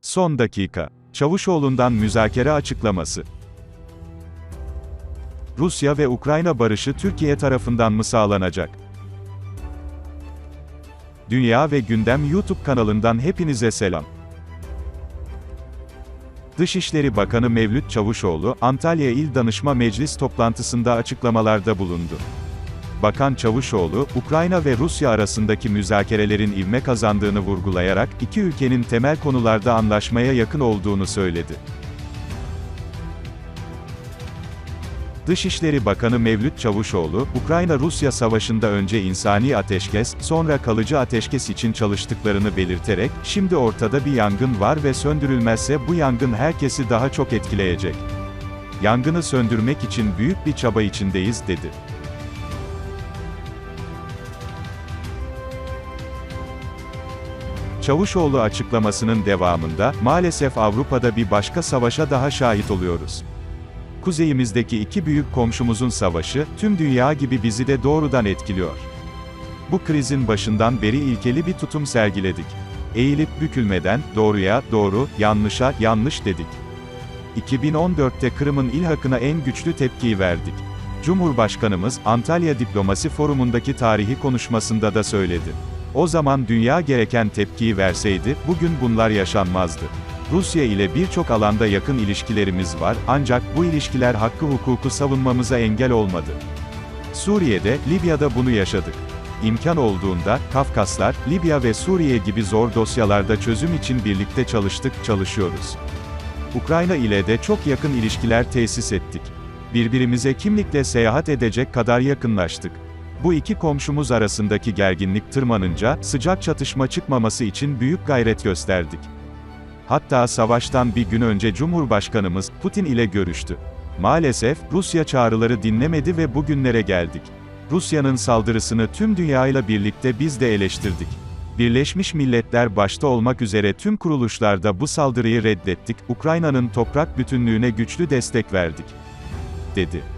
Son dakika. Çavuşoğlu'ndan müzakere açıklaması. Rusya ve Ukrayna barışı Türkiye tarafından mı sağlanacak? Dünya ve Gündem YouTube kanalından hepinize selam. Dışişleri Bakanı Mevlüt Çavuşoğlu, Antalya İl Danışma Meclis toplantısında açıklamalarda bulundu. Bakan Çavuşoğlu, Ukrayna ve Rusya arasındaki müzakerelerin ivme kazandığını vurgulayarak, iki ülkenin temel konularda anlaşmaya yakın olduğunu söyledi. Dışişleri Bakanı Mevlüt Çavuşoğlu, Ukrayna-Rusya savaşında önce insani ateşkes, sonra kalıcı ateşkes için çalıştıklarını belirterek, şimdi ortada bir yangın var ve söndürülmezse bu yangın herkesi daha çok etkileyecek. Yangını söndürmek için büyük bir çaba içindeyiz, dedi. Çavuşoğlu açıklamasının devamında, maalesef Avrupa'da bir başka savaşa daha şahit oluyoruz. Kuzeyimizdeki iki büyük komşumuzun savaşı, tüm dünya gibi bizi de doğrudan etkiliyor. Bu krizin başından beri ilkeli bir tutum sergiledik. Eğilip bükülmeden, doğruya, doğru, yanlışa, yanlış dedik. 2014'te Kırım'ın ilhakına en güçlü tepkiyi verdik. Cumhurbaşkanımız, Antalya Diplomasi Forumu'ndaki tarihi konuşmasında da söyledi. O zaman dünya gereken tepkiyi verseydi, bugün bunlar yaşanmazdı. Rusya ile birçok alanda yakın ilişkilerimiz var, ancak bu ilişkiler hakkı hukuku savunmamıza engel olmadı. Suriye'de, Libya'da bunu yaşadık. İmkan olduğunda, Kafkaslar, Libya ve Suriye gibi zor dosyalarda çözüm için birlikte çalıştık, çalışıyoruz. Ukrayna ile de çok yakın ilişkiler tesis ettik. Birbirimize kimlikle seyahat edecek kadar yakınlaştık. Bu iki komşumuz arasındaki gerginlik tırmanınca, sıcak çatışma çıkmaması için büyük gayret gösterdik. Hatta savaştan bir gün önce Cumhurbaşkanımız, Putin ile görüştü. Maalesef, Rusya çağrıları dinlemedi ve bugünlere geldik. Rusya'nın saldırısını tüm dünyayla birlikte biz de eleştirdik. Birleşmiş Milletler başta olmak üzere tüm kuruluşlarda bu saldırıyı reddettik, Ukrayna'nın toprak bütünlüğüne güçlü destek verdik. dedi.